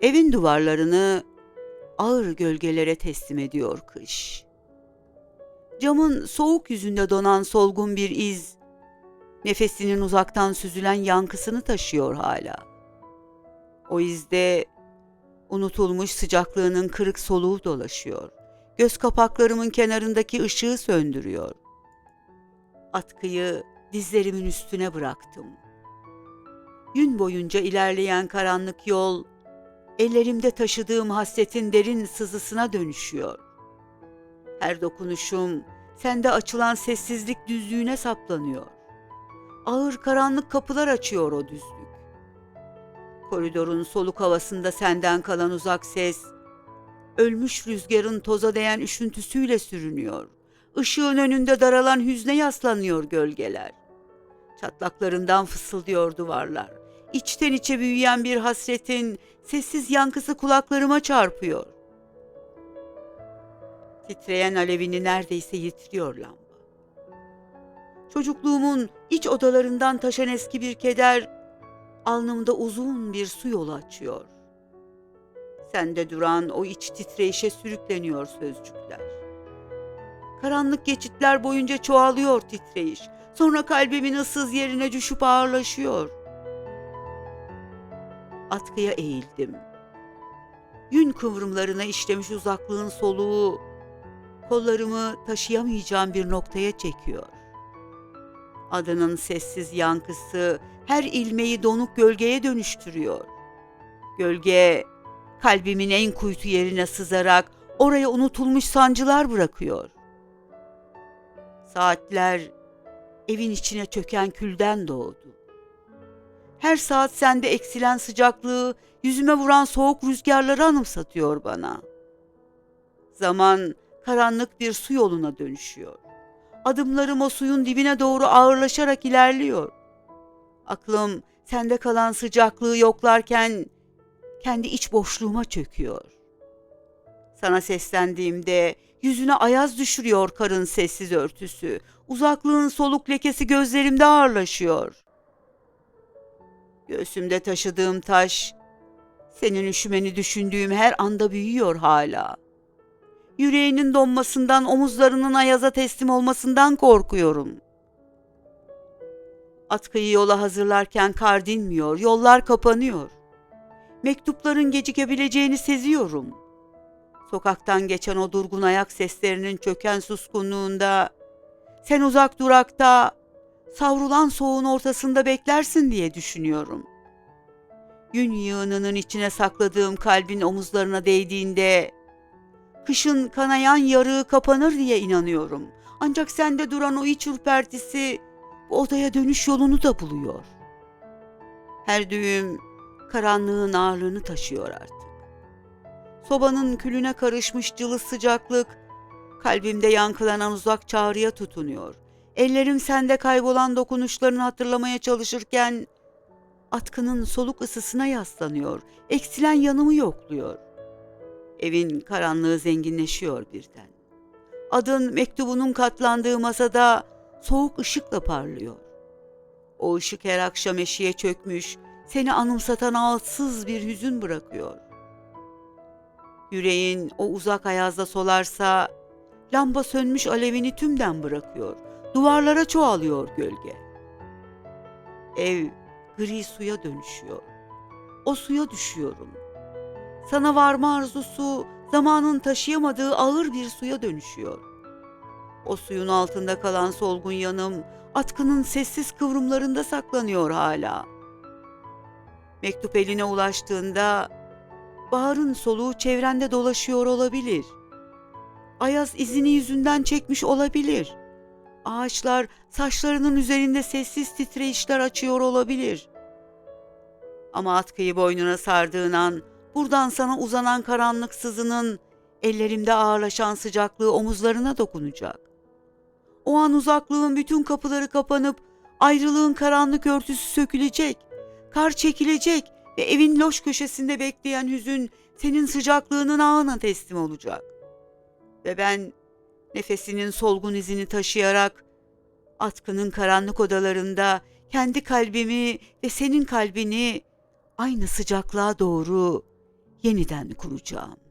Evin duvarlarını ağır gölgelere teslim ediyor kış. Camın soğuk yüzünde donan solgun bir iz, nefesinin uzaktan süzülen yankısını taşıyor hala. O izde unutulmuş sıcaklığının kırık soluğu dolaşıyor. Göz kapaklarımın kenarındaki ışığı söndürüyor. Atkıyı dizlerimin üstüne bıraktım. Gün boyunca ilerleyen karanlık yol, ellerimde taşıdığım hasretin derin sızısına dönüşüyor. Her dokunuşum sende açılan sessizlik düzlüğüne saplanıyor. Ağır karanlık kapılar açıyor o düzlük. Koridorun soluk havasında senden kalan uzak ses, ölmüş rüzgarın toza değen üşüntüsüyle sürünüyor. Işığın önünde daralan hüzne yaslanıyor gölgeler. Çatlaklarından fısıldıyor duvarlar. İçten içe büyüyen bir hasretin sessiz yankısı kulaklarıma çarpıyor. Titreyen alevini neredeyse yitiriyor lamba. Çocukluğumun iç odalarından taşan eski bir keder alnımda uzun bir su yolu açıyor. Sende duran o iç titreyişe sürükleniyor sözcükler. Karanlık geçitler boyunca çoğalıyor titreyiş. Sonra kalbimin ıssız yerine düşüp ağırlaşıyor. Atkıya eğildim. Gün kıvrımlarına işlemiş uzaklığın soluğu kollarımı taşıyamayacağım bir noktaya çekiyor. Adının sessiz yankısı her ilmeği donuk gölgeye dönüştürüyor. Gölge kalbimin en kuytu yerine sızarak oraya unutulmuş sancılar bırakıyor. Saatler evin içine çöken külden doğdu. Her saat sende eksilen sıcaklığı, yüzüme vuran soğuk rüzgarları anımsatıyor bana. Zaman karanlık bir su yoluna dönüşüyor. Adımlarım o suyun dibine doğru ağırlaşarak ilerliyor. Aklım sende kalan sıcaklığı yoklarken kendi iç boşluğuma çöküyor. Sana seslendiğimde yüzüne ayaz düşürüyor karın sessiz örtüsü. Uzaklığın soluk lekesi gözlerimde ağırlaşıyor. Göğsümde taşıdığım taş, senin üşümeni düşündüğüm her anda büyüyor hala. Yüreğinin donmasından, omuzlarının ayaza teslim olmasından korkuyorum. Atkıyı yola hazırlarken kar dinmiyor, yollar kapanıyor. Mektupların gecikebileceğini seziyorum. Sokaktan geçen o durgun ayak seslerinin çöken suskunluğunda, sen uzak durakta, savrulan soğuğun ortasında beklersin diye düşünüyorum. Gün yığınının içine sakladığım kalbin omuzlarına değdiğinde, kışın kanayan yarığı kapanır diye inanıyorum. Ancak sende duran o iç ürpertisi bu odaya dönüş yolunu da buluyor. Her düğüm karanlığın ağırlığını taşıyor artık. Sobanın külüne karışmış cılız sıcaklık kalbimde yankılanan uzak çağrıya tutunuyor. Ellerim sende kaybolan dokunuşlarını hatırlamaya çalışırken atkının soluk ısısına yaslanıyor. Eksilen yanımı yokluyor. Evin karanlığı zenginleşiyor birden. Adın mektubunun katlandığı masada soğuk ışıkla parlıyor. O ışık her akşam eşiğe çökmüş, seni anımsatan ağıtsız bir hüzün bırakıyor. Yüreğin o uzak ayazda solarsa, lamba sönmüş alevini tümden bırakıyor. Duvarlara çoğalıyor gölge. Ev gri suya dönüşüyor. O suya düşüyorum. Sana varma arzusu zamanın taşıyamadığı ağır bir suya dönüşüyor. O suyun altında kalan solgun yanım atkının sessiz kıvrımlarında saklanıyor hala. Mektup eline ulaştığında baharın soluğu çevrende dolaşıyor olabilir. Ayaz izini yüzünden çekmiş olabilir. Ağaçlar saçlarının üzerinde sessiz titreyişler açıyor olabilir. Ama atkıyı boynuna sardığın an buradan sana uzanan karanlık sızının ellerimde ağırlaşan sıcaklığı omuzlarına dokunacak. O an uzaklığın bütün kapıları kapanıp ayrılığın karanlık örtüsü sökülecek. Kar çekilecek ve evin loş köşesinde bekleyen hüzün senin sıcaklığının ağına teslim olacak. Ve ben nefesinin solgun izini taşıyarak atkının karanlık odalarında kendi kalbimi ve senin kalbini aynı sıcaklığa doğru yeniden kuracağım.